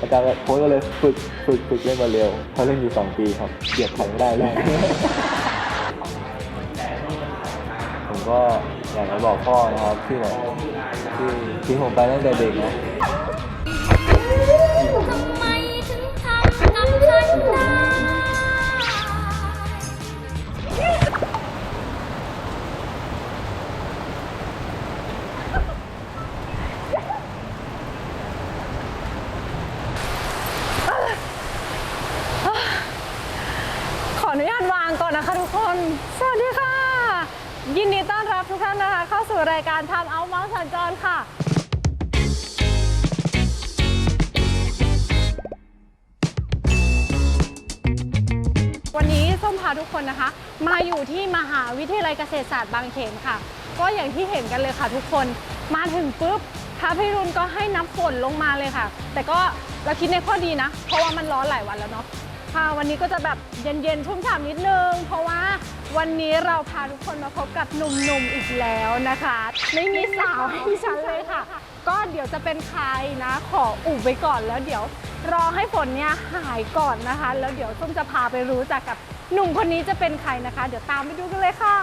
อาจารย์โค้ชก็เลยฝึกฝึกฝึกเล่นบอลเร็วเขาเล่นอยู่สองปีครับเบียดใครไม่ได้เลย ผมก็อยากจะบอกพ่อนะครับที่แบบที่ทิ้งผมไปตั้งแต่เด็กนะ สวัสดีค่ะ ยินดีต้อนรับทุกท่านนะคะ เข้าสู่รายการทำเอาเมาส์สัญจรค่ะ วันนี้ส้มพาทุกคนนะคะ มาอยู่ที่มหาวิทยาลัยเกษตรศาสตร์บางเขนค่ะ ก็อย่างที่เห็นกันเลยค่ะทุกคนมาถึงปุ๊บพระพิรุณก็ให้น้ำฝนลงมาเลยค่ะ แต่ก็เราคิดในข้อดีนะ เพราะว่ามันร้อนหลายวันแล้วเนาะ ค่ะวันนี้ก็จะแบบเย็นๆ ชุ่มฉ่ำนิดนึง เพราะว่าวันนี้เราพาทุกคนมาพบกับหนุ่มๆอีกแล้วนะคะ ไม่มีสาวให้ดิฉันเลยค่ะ ก็เดี๋ยวจะเป็นใครนะ ขออุบไว้ก่อนแล้วเดี๋ยวรอให้ฝนเนี่ยหายก่อนนะคะ แล้วเดี๋ยวส้มจะพาไปรู้จักกับหนุ่มคนนี้จะเป็นใครนะคะ เดี๋ยวตามไปดูกันเลยค่ะ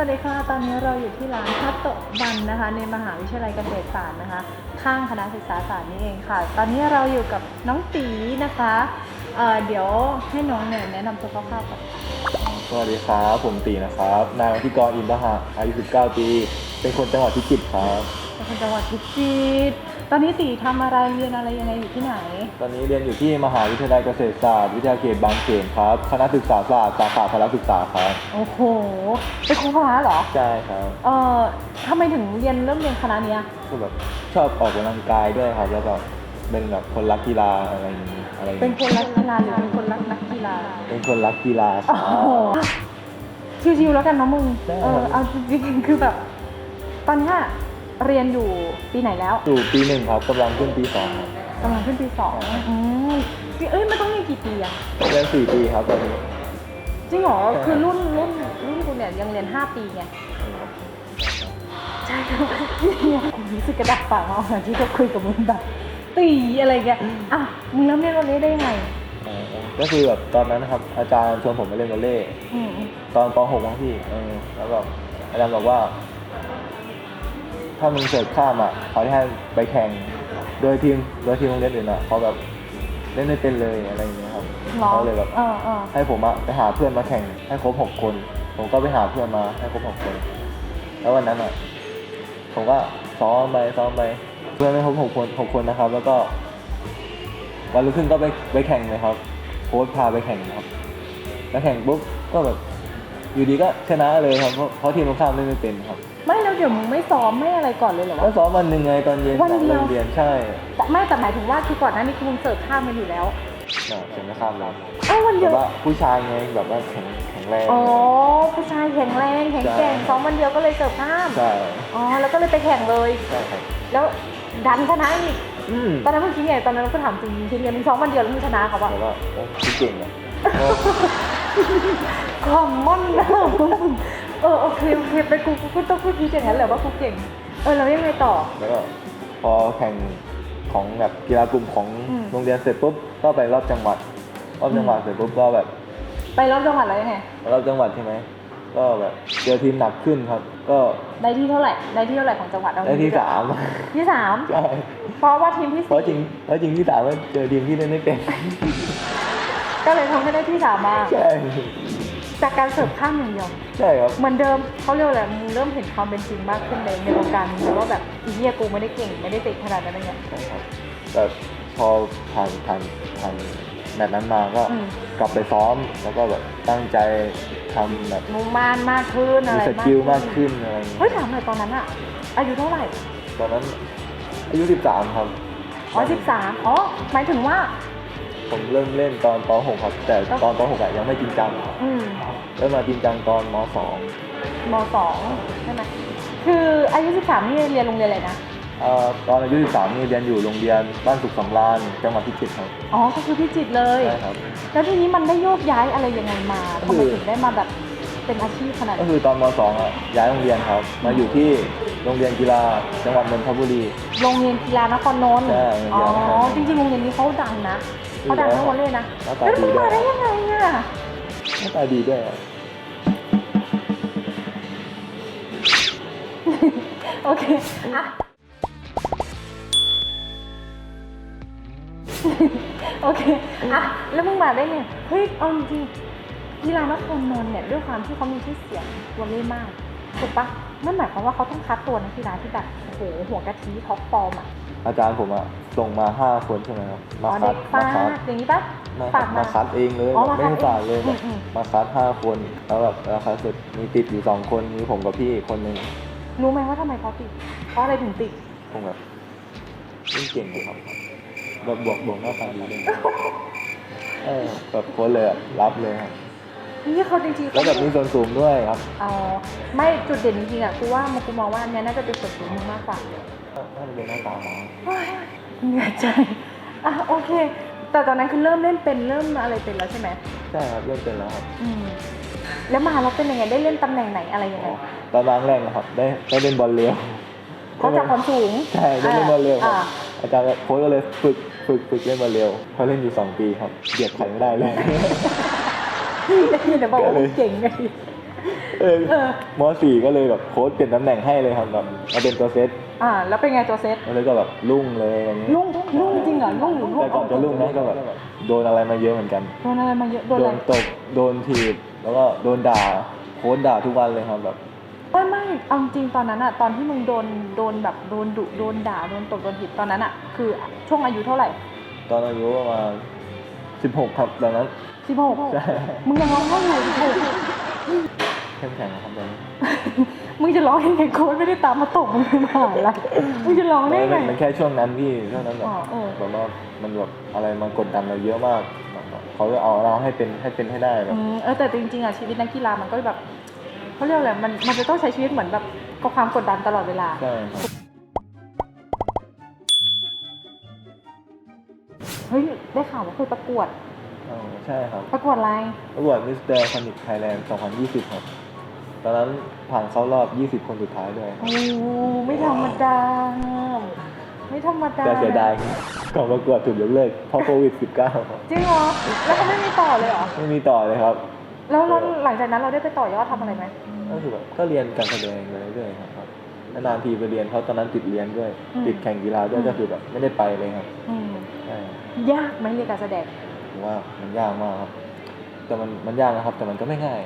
วัสดีค่ะ ตอนนี้เราอยู่ที่ร้านคัตโตะบันนะคะ ในมหาวิทยาลัยเกษตรศาสตร์นะคะ ข้างคณะศึกษาศาสตร์นี่เองค่ะ ตอนนี้เราอยู่กับน้องตีนะคะเเดี๋ยวให้น้องเนี่ยแนะนำตัวคร่าวๆก่อนสวัสดีครับผมตีนะครับ นายวัธิกรอินทหะอายุ19ปี เป็นคนจังหวัดพิจิตรครับ เป็นคนจังหวัดพิจิตรตอนนี้ตีทำอะไรเรียนอะไรยังไงอยู่ที่ไหน ตอนนี้เรียนอยู่ที่มหาวิทยาลัยเกษตรศาสตร์วิทยาเขตบางเขนครับ คณะศึกษาศาสตร์สาขาพละศึกษาครับโอ้โหเป็นครูพละเหรอ ใช่ครับเอ่อทำไมถึงเรียนเริ่มเรียนคณะเนี้ยก็แบบชอบออกกำลังกายด้วยครับ แล้วก็เป็นแบบคนรักกีฬาอะไรอย่างนี้อะไรอย่างเป็นนี้คนรักกีฬาหรือเป็นคนรักนักกีฬาเป็นคนรักกีฬาคโอ้รับโหชิวๆแล้วกันนะมึง ได้เออเอาจริงๆคือแบบ ตอนเนี้ย เรียนอยู่ปีไหนแล้วอยู่ปีหนึ่งครับกำลังขึ้นปีสองครับกำลังขึ้นปีสองอืมเอ้ยมันต้องเรียนกี่ปีอะเรียนสี่ปีครับตอนนี้ จริงเหรอใช่คือรุ่นรุ่นรุ่นกูเนี่ยยังเรียนห้าปีไงใช่ครับผมรู้สึกกระดักปากมาเหมือนที่เขาคุยกับมึงแบบตีอะไรเงี้ยอะมึงเริ่มเล่นวอลเลย์ได้ยังไงอ๋อก็คือแบบตอนนั้นนะครับ อาจารย์ชวนผมไปเล่นวอลเลย์อืมตอนป .6 มั้งพี่เออแล้วแบบอาจารย์บอกว่า ถ้ามึงเสิร์ฟข้ามอะเขาจะให้ไปแข่งโดยทีมโดยทีมโรงเรียนอื่นอะเขาแบบเล่นไม่เป็นเลยอะไรอย่างเงี้ยครับหรอเขาเลยแบบเออเออให้ผมอะไปหาเพื่อนมาแข่งให้ครบหกคน ผมก็ไปหาเพื่อนมาให้ครบหกคน แล้ววันนั้นอะผมก็ซ้อมไปซ้อมไปเพื่อนไม่ครบหกคนหกคนนะครับ แล้วก็วันรุ่งขึ้นก็ไปไปแข่งเลยครับโค้ชพาไปแข่งครับ แล้วแข่งปุ๊บก็แบบอยู่ดีก็ชนะเลยครับเพราะเพราะทีมตรงข้ามเล่นไม่เป็นครับ ไม่แล้ว เดี๋ยวมึงไม่ซ้อมไม่อะไรก่อนเลยเหรอแล้ววะซ้อมวันหนึ่งไงตอนเย็นวันเดียว หลังเลิกเรียนใช่แต่ไม่แต่หมายถึงว่าคือก่อนหน้านี้คือมึงเสิร์ฟข้ามกันอยู่แล้วน่ะถึงจะข้ามรับเอ้าวันเดีแบยวบว่าผู้ชายไงแบบว่าแข็งแข็งแรง อ๋อผู้ชายแข็งแรงแข็งแกร่งใช่ ซ้อมวันเดียวก็เลยเสิร์ฟข้ามใช่อ๋อแล้วก็เลยไปแข่งเลย ใช่ครับแล้วดันชนะอีกอืมตอนนั้นมึงคิดไงตอนนั้นก็ถามจริงคิดไงมึงซ้อมวันเดียวแล้วมึงชนะเขาปะแต่ว่าโอ้พี่เก่งอะ คอมมอนนะ เออโอเคโอเคไปกูกูต้องพูดดีอย่างนั้นแหละว่ากูเก่ง เออแล้วยังไงต่อ แล้วก็พอแข่งของแบบกีฬากลุ่มของอืม โรงเรียนเสร็จปุ๊บก็ไปรอบจังหวัดรอบจังหวัดเสร็จปุ๊บก็แบบไปรอบจังหวัดแล้วยังไงรอบจังหวัดใช่ไหมก็แบบเจอทีมหนักขึ้นครับ ก็ได้ที่เท่าไหร่ได้ที่เท่าไหร่ของจังหวัดเราได้ที่สาม ที่สามใช่เพราะว่าทีมที่เพราะจริสี่งเพราะจริงที่สามก็เจอทีมที่เล่นไม่เป็นก็เลยทำให้ได้ที่สามมา ใช่ จากการเสิร์ฟข้ามอย่างเดียว ใช่ครับ เหมือนเดิมเขาเรียกว่าอะไรมึงเริ่มเห็นความเป็นจริงมากขึ้นในในวงการหรือว่าแบบอีเหี้ยกูไม่ได้เก่งไม่ได้ติดขนาดนั้นอะไรเงี้ย ใช่ครับแต่พอผ่านผ่านผ่านแมตช์นั้นมาก็อืม กลับไปซ้อมแล้วก็แบบตั้งใจทำแบบมุ่งมั่นมากขึ้นมีอะไรสกิลมากขึ้นอะไรอย่างเงี้ยเฮ้ยถามหน่อยตอนนั้นอะอายุเท่าไหร่ ตอนนั้นอายุ 13 ครับอ๋อสิบสามอ๋อ หมายถึงว่า ผมเริ่มเล่นตอนป .6 ครับ แต่ตอนป .6 อะยังไม่จริงจัง อืม เริ่มมาจริงจังตอนม มสองใช่ไหมคืออาอายุ 13 นี่เรียนโรงเรียนอะไรนะเอ่อตอนอายุ 13นี่เรียนอยู่โรงเรียนบ้านสุขสำราญจังหวัดพิจิตรครับอ๋อ ก็คือพิจิตรเลย ใช่ครับ แล้วทีนี้มันได้โยกย้ายอะไรยังไงมาก็ทำคืไมอถึงได้มาแบบเป็นอาชีพขนาดก็นี้คือตอนม .2 อะย้ายโรงเรียนครับ มาอยู่ที่โรงเรียนกีฬาจังหวัดนนทบุรี โรงเรียนกีฬานครนนท์ใช่อ๋อโรงเรียนนครนนท์จริงๆ โรงเรียนนี้เขาดังนะเขาดังทั้งวอลเล่นะหน้าตาแล้วดีมึงด้วยมาได้ยังไงอะหน้าตาดีด้วยอะ โอเคอะโอเคอะแล้วมึงมาได้ไงเฮ้ยเอาจริงๆกีฬานครนนท์เนี่ยด้วยความที่เขามีชื่อเสียงวอลเล่มากถูกปะนั่นหมายความว่าเขาต้องคัดตัวนักกีฬาที่แบบโอ้โหหัวกะทิท็อปฟอร์มอะอาจารย์ผมอะส่งมาห้าคนใช่ไหมครับอ๋มาอคัเด็ดกมาฝาคัดกอย่างนี้ปะมาฝากมามาคัดเองเลยอ๋อแบบมาคัดไม่ได้ฝากเลยเองแบบอืมมาคัดห้าคนแล้วแบบแล้วคัดเสร็จมีติดอยู่สองคนมีผมกับพี่อีกคนนึง รู้ไหมว่าทำไมเขาติดเพราะอะไรถึงติดผมแบบเล่นเก่งเลยครับแบบบวกบวกหน้าตาดีเลยเออแบบโค้ชเลยอะรับเลยครับนี่เขาจริงๆแล้วแบบมีส่วนสูงด้วยครับอ๋อไม่จุดเด่นจริงๆอะกูว่ามันกูมองว่าอันเนี้ยน่าจะเป็นส่วนสูงมึงมากกว่าถ้ามันเป็นหน้าตามาเฮ้ยเหนื่อยใจอะโอเค แต่ตอนนั้นคือเริ่มเล่นเป็นเริ่มอะไรเป็นแล้วใช่ไหมใช่ครับเล่นเป็นแล้วครับอืมแล้วมาแล้วเป็นยังไงได้เล่นตำแหน่งไหนอะไรยังไงตอนแรกนะครับ ได้ได้เล่นบอลเร็วเขาจากความสูงใช่ได้เล่นบอลเร็วครับอ่าอาจารย์โค้ชก็เลยฝึกฝึกฝึกเล่นบอลเร็วเขาเล่นอยู่สองปีครับเบียดใครไม่ได้เลยเดี๋ยวบอกว่ามึงเก่งไงเออเออมสี่ก็เลยแบบโค้ชเปลี่ยนตำแหน่งให้เลยครับแบบมาเป็นตัวเซต อ่า แล้วเป็นไงตัวเซตแล้วก็แบบรุ่งเลยอะไรเงี้ยลุ่งลุ่งจริงเหรอลุ่งหรือลุ่งแต่ก่อนจะรุ่งนะก็แบบโดนอะไรมาเยอะเหมือนกัน โดนอะไรมาเยอะโดนโดอะไรนตบโดนถีบแล้วก็โดนด่าโค้ชด่าทุกวันเลยครับแบบไม่ไม่เอาจริงตอนนั้นอะตอนที่มึงโดนโดนแบบโดนดุโดนด่าโดนตบโดนถีบตอนนั้นอะคือช่วงอายุเท่าไหร่ตอนอายุประมาณสิบหกครับตอนนั้นสิบหกใช่มึงยังร้องไห้อยู่สิบหกเข้มแข็งนะครับตอนนี้ มึงจะร้องยังไงโค้ชไม่ได้ตามมาตบมึงในมหาลัยมึงจะร้องได้ไงมันมันแค่ช่วงนั้นพี่ช่วงนั้นแบบอ๋อเออแบบว่ามันแบบอะไรมากดดันเราเยอะมากแบบเขาจะเอาเราให้เป็นให้เป็นให้ได้แบบอืมเออแต่จริงๆอะชีวิตนักกีฬามันก็แบบเขาเรียกอะไรมันมันจะต้องใช้ชีวิตเหมือนแบบกับความกดดันตลอดเวลาใช่ครับเฮ้ยได้ข่าวว่าเคยประกวดอ๋อใช่ครับ ประกวดอะไร ประกวดมิสเตอร์คอนิกไทยแลนด์ 2020 ครับ ตอนนั้นผ่านเข้ารอบ 20 คนสุดท้ายด้วยโอ้ไม่ธรรมดา ไม่ธรรมดาแต่เสียดายก่อนประกวดถูกยกเลิกเพราะโควิด -19 ครับจริงเหรอ แล้วเขาไม่มีต่อเลยเหรอ ไม่มีต่อเลยครับ แล้วแล้วหลังจากนั้นเราได้ไปต่อยอดทำอะไรไหมก็คือแบบก็เรียนการแสดงไปเรื่อยๆครับนานๆทีไปเรียนเพราะตอนนั้นติดเรียนด้วย ติดแข่งกีฬาด้วยก็คือแบบไม่ได้ไปเลยครับอืมใช่ยากไหมเรียนการแสดงผมว่ามันยากมากครับ แต่มันมันยากนะครับ แต่มันก็ไม่ง่าย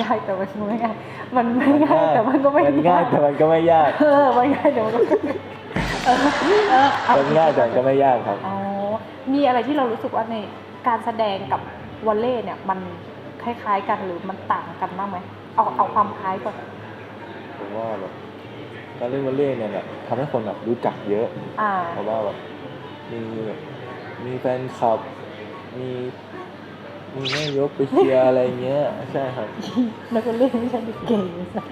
ยากแต่มันก็ไม่ง่ายมันไม่ง่ายแต่มันก็ไม่มันง่ายแต่มันก็ไม่ยาก เออมันง่ายแต่มันก็เออเออเอมันง่ายแต่มันก็ไม่ยากครับอ๋อมีอะไรที่เรารู้สึกว่าในการแสดงกับวอลเล่เนี่ยมันคล้ายๆกันหรือมันต่างกันบ้างไหมเอาเอาความคล้ายก่อนผมว่าแบบการเล่นวอลเลย์เนี่ยแบบทำให้คนแบบรู้จักเยอะอ่าเพราะว่าแบบมีแบบมีแฟนคลับมี มีแม่ยกไปเชียร์อะไรเงี้ย ใช่ครับนักวอลเล่ไม่ใช่เด็กเก่งสัส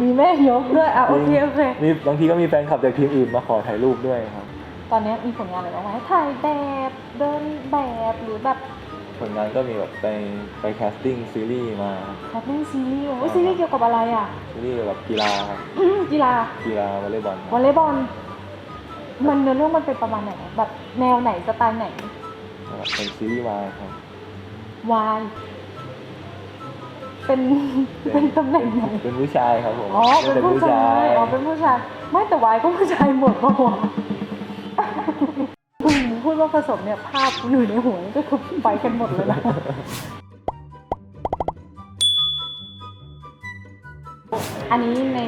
มีแม่ยกด้วยอะโอเคโอเคมีบางทีก็มีแฟนคลับจากทีมอื่นมาขอถ่ายรูปด้วยครับ ตอนนี้มีผลงานอะไรบ้างไหมถ่ายแบบเดินแบบหรือแบบผลงานก็มีแบบไปไปแคสติ้งซีรีส์มาแคสติ้งซีรีส์โอ้ยซีรีส์เกี่ยวกับอะไรอะซีรีส์เกี่ยวกับกีฬาครับอืมกีฬากีฬาวอลเลย์บอลครับวอลเลย์บอลมันเนื้อเรื่องมันเป็นประมาณไหนแบบแนวไหนสไตล์ไหนนะครับเป็นซีรีส์วายครับ วายเป็นเป็นตำแหน่งไหนเป็นผู้ชายครับผมอ๋อเป็นผู้ชายอ๋อเป็นผู้ชาย ไม่แต่วายก็ผู้ชายหมดปะวะคุณพูดว่าผสมเนี่ยภาพอยู่ในหัวนี่ก็คือไปกันหมดเลยนะอันนี้ใน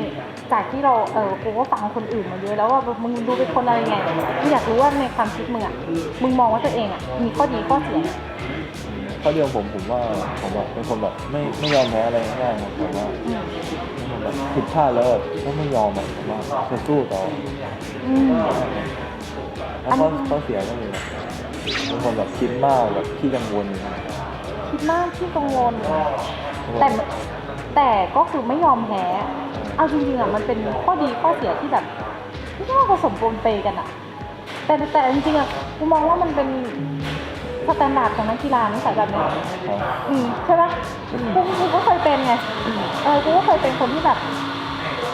จากที่เราเออกูก็ฟังคนอื่นมาเยอะแล้วว่าแบบมึงดูเป็นคนอะไรไงกูอยากรู้ว่าในความคิดมึงอะมึงมองว่าตัวเองอะมีข้อดีข้อเสีย ข้อเดียวผมผมว่าผมแบบเป็นคนแบบไม่ไม่ยอมแพ้อะไรง่ายๆครับแต่ว่าคนแบบผิดพลาดแล้วแบบก็ไม่ยอมแบบว่าจะสู้ต่ออืม แล้วข้อข้อเสียก็มีแบบเป็นคนแบบคิดมากแบบขี้กังวลคิดมากที่กังวล แต่แต่ก็คือไม่ยอมแพ้ เอาจริงๆอะมันเป็นข้อดีข้อเสียที่แบบไม่ต้องผสมปนเปกันอะ แต่แต่จริงๆอะกูมองว่ามันเป็น สแตนดาร์ดของนักกีฬานิสัยแบบเนี้ยครับอืมใช่ปะกูกูก็เคยเป็นไงเออกูก็เคยเป็นคนที่แบบ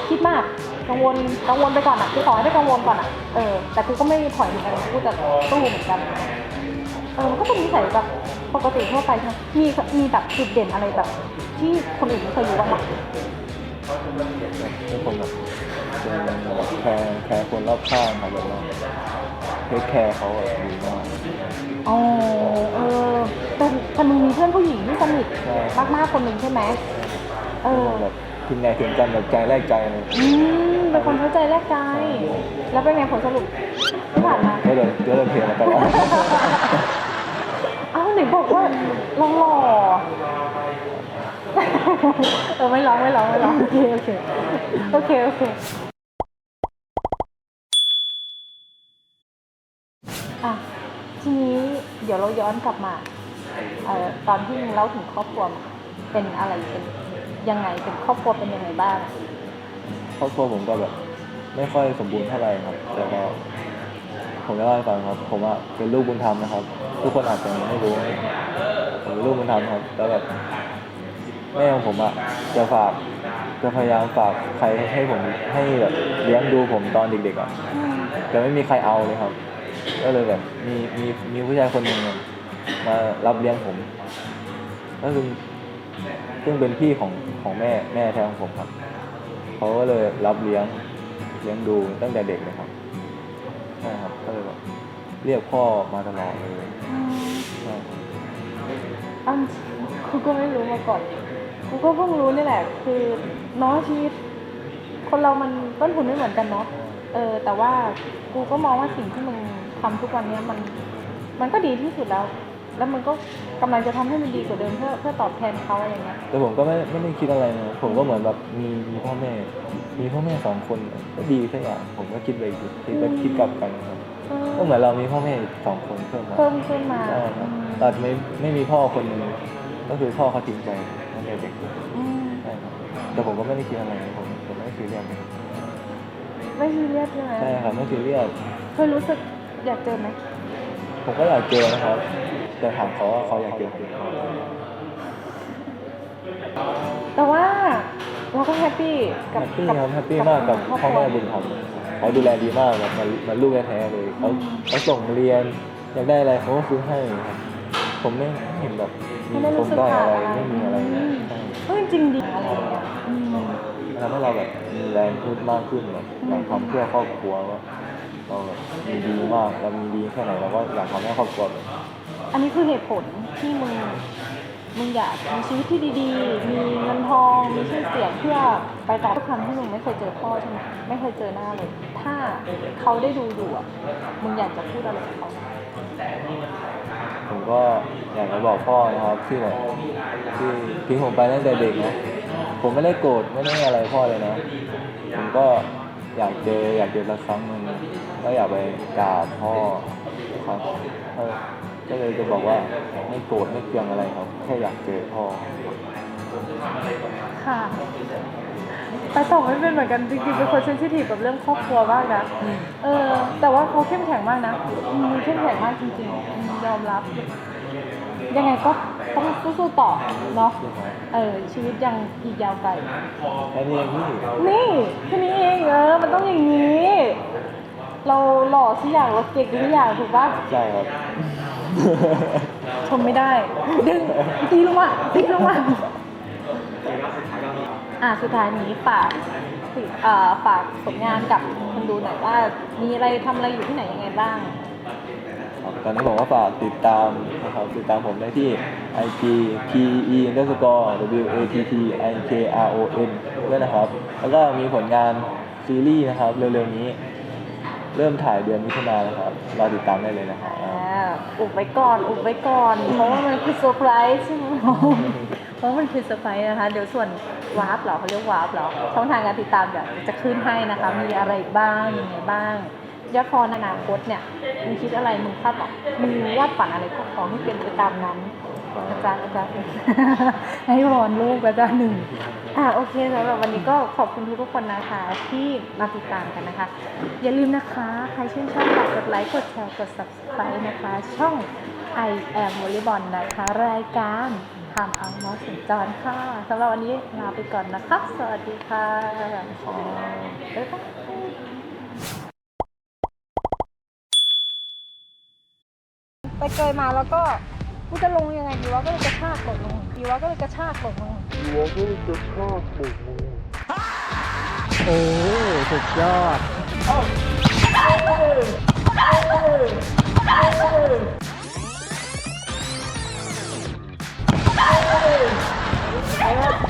คิดมากกังวลกังวลไปก่อนอะคือขอให้ได้กังวลก่อนอะเออแต่กูก็ไม่ถอยเหมือนกันกูจะสู้เหมือนกันเออมันก็เป็นนิสัยแบบปกติทั่วไปใช่ไหมมีมีแบบจุดเด่นอะไรแบบ ที่คนอื่นไม่เคยรู้บ้างปะทุกคนแบบเป็นแบบแคร์แคร์คนรอบข้างครับแบบว่าเทคแคร์เขาแบบดีมาก อ๋อเออแต่แต่มึงมีเพื่อนผู้หญิงที่สนิทใช่มากๆคนหนึ่งใช่ไหมเออแบบถึงไหนถึงกันแบบใจแรกใจเลยอืมเป็นคนเข้าใจแรกใจ แล้วเป็นไงผลสรุปที่ผ่านมาก็เลยก็เลยเพียงมาตลอดเอ้าไหนบอกว่าหล่อหล่อเออไม่ร้องไม่ร้องไม่ร้องโอเคโอเคโอเคโอเคอะทีนี้ เดี๋ยวเราย้อนกลับมาเอ่อตอนที่มึงเล่าถึงครอบครัวมาเป็นอะไรเป็นยังไงเป็นครอบครัวเป็นยังไงบ้างครอบครัวผมก็แบบไม่ค่อยสมบูรณ์เท่าไหร่ครับ แต่ก็ผมจะเล่าให้ฟังครับ ผมว่าเป็นลูกบุญธรรมนะครับ ทุกคนอาจจะไม่รู้ผมเป็นลูกบุญธรรมครับ แล้วแบบแม่ของผมอะจะฝากจะพยายามฝากใครให้ผมให้แบบเลี้ยงดูผมตอนเด็กๆอะแต่ไม่มีใครเอาเลยครับ ก็เลยแบบมีมีมีผู้ชายคนหนึ่งมารับเลี้ยงผมก็คือซึ่งเป็นพี่ของของแม่แม่แท้ของผมครับเขาก็เลยรับเลี้ยงเลี้ยงดูตั้งแต่เด็กเลยครับใช่ครับก็เลยแบบเรียกพ่อมาตลอดเลยใช่ครับอันกูก็ไม่รู้มาก่อนกูก็เพิ่งรู้นี่แหละ คือเน้องชีวิตคนเรามันต้นทุนไม่เหมือนกันเนาะเออแต่ว่ากูก็มองว่าสิ่งที่มึง ทำทุกวันเนี้ยมันมันก็ดีที่สุดแล้ว แล้วมึงก็กำลังจะทำให้มันดีกว่าเดิมเพื่อเพื่อตอบแทนเขาอะไรเงี้ยแต่ผมก็ไม่ไม่ได้คิดอะไรนะผมก็เหมือนแบบมีมีพ่อแม่ มีพ่อแม่สองคนก็ดีสักอย่างผมก็คิดไปอีกคิดก็คิดกลับกันครับเออก็เหมือนเรามีพ่อแม่อีกสองคนเพิ่มมาเพิ่มขึ้นมาใช่ครับอืมแต่ไม่ไม่มีพ่อคนหนึงก็คือพ่อเขาทิ้งไปตั้งแต่เด็กอืมใช่ครับแต่ผมก็ไม่ได้คิดอะไรผมผมไม่ซีเรียสเลยไม่ซีเรียสใช่ไหมใช่ครับไม่ซีเรียสเคยรู้สึก อยากเจอไหมผมก็อยากเจอนะครับแต่ถามเขาว่าเขาอยากเจอผมไหมแต่ว่าเราก็แฮปปี้แฮกับปปี้กัครับแฮปปี้มากกับครอบพ่อครัวแม่บุญธรรมเขาดูแลดีมากแบบเหมันเหมันลูกแท้ๆเลยเขาเขาส่งเรียนอยากได้อะไรเขาก็ซื้อให้ครับผมไม่ไม่เห็นแบบมีไม่ได้ปรู้มสึกด้อยขาดอะไรอะไรไม่มีอะไรอืเลยมใช่เออจริงดีอะไรอย่างเงี้ยอืมทำให้เราแบบมีแรงขึ้นมากขึ้นแบบอยากทำเพื่อครอบครัวว่า เราแบบมีดีมากเรามีดีแค่ไหนเราก็อยากทำให้ครอบครัวแบบอันนี้คือเหตุผลที่มึงมึงอยากมีชีวิตที่ดีๆ มีเงินทองมีชื่อเสียงเพื่อไปต่อทุกครั้งที่มึงไม่เคยเจอพ่อใช่ไหมไม่เคยเจอหน้าเลย ถ้าเขาได้ดูอยู่อะมึงอยากจะพูดอะไรกับเขาผมก็อยากจะบอกพ่อนะครับที่แบบที่ทิ้งผมไปตั้งแต่เด็กนะผมไม่ได้โกรธไม่ได้อะไรพ่อเลยนะผมก็ อยากเจออยากเจอสักครั้งหนึ่งก็อยากไปกราบพ่อครับเออก็เลยจะบอกว่าไม่โกรธไม่เคืองอะไรครับแค่อยากเจอพ่อค่ะไปต่อไม่เป็นเหมือนกันจริงๆเป็นคนเซนซิทีฟกับเรื่องครอบครัวมากนะเออแต่ว่าเขาเข้มแข็งมากนะอืมเข้มแข็งมากจริงๆอืมยอมรับ ยังไงก็ต้องสู้ๆต่อเนาะเออชีวิตยังอีกยาวไกลแค่นี้เองพี่นี่แค่นี้เองเออมันต้องอย่างนี้ เราหล่อทุกอย่างเราเก่งทุกอย่างถูกปะใช่ครับชมไม่ได้ ดึงตีลงมาตีลงมาอะสุดท้ายนี้ฝากสิเอ่อฝากผลงานกับคนดูหน่อยว่ามีอะไรทำอะไรอยู่ที่ไหนยังไงบ้าง ครับตอนนี้ผมก็ฝากติดตามนะครับติดตามผมได้ที่ IG P E underscore W A T T I K R O N ด้วยนะครับ แล้วก็มีผลงานซีรีส์นะครับ เร็วๆนี้ เริ่มถ่ายเดือนมิถุนายนนะครับรอติดตามได้เลยนะครับอ่าอุบไว้ก่อน อุบไว้ก่อน เพราะว่ามันคือเซอร์ไพรส์ใช่ไหมเพราะมันคือเซอร์ไพรส์นะคะ เดี๋ยวส่วนวาร์ปเหรอเขาเรียกวาร์ปเหรอ ช่องทางการติดตามเดี๋ยวจะขึ้นให้นะคะ มีอะไรบ้างยังไงบ้าง ยอดฟอลในอนาคตเนี่ยมึงคิดอะไรมึงคาดหวังมึงวาดฝันอะไรก็ขอให้เป็นไปตามนั้นกอาจารย์อาจารย์ให้วอนลูกอาจารย์หนึ่งอ่าโอเคสำหรับวันนี้ก็ขอบคุณทุกๆคนนะคะ ที่มาติดตามกันนะคะ อย่าลืมนะคะ ใครชื่นชอบฝากกดไลค์กดแชร์กด subscribe นะคะ ช่อง I am volleyball นะคะ รายการทำเอามอสัญจรค่ะสำหรับวันนี้ลาไปก่อนนะคะ สวัสดีค่ะบ๊ายบาย ไปเกยมาแล้วก็กูจะลงยังไงดีวะก็เลยกระชากกดลงดีวะก็เลยกระชากกดลงหัวะก็เลยจะชาอบดลงโอ้สุดยอด Yeah.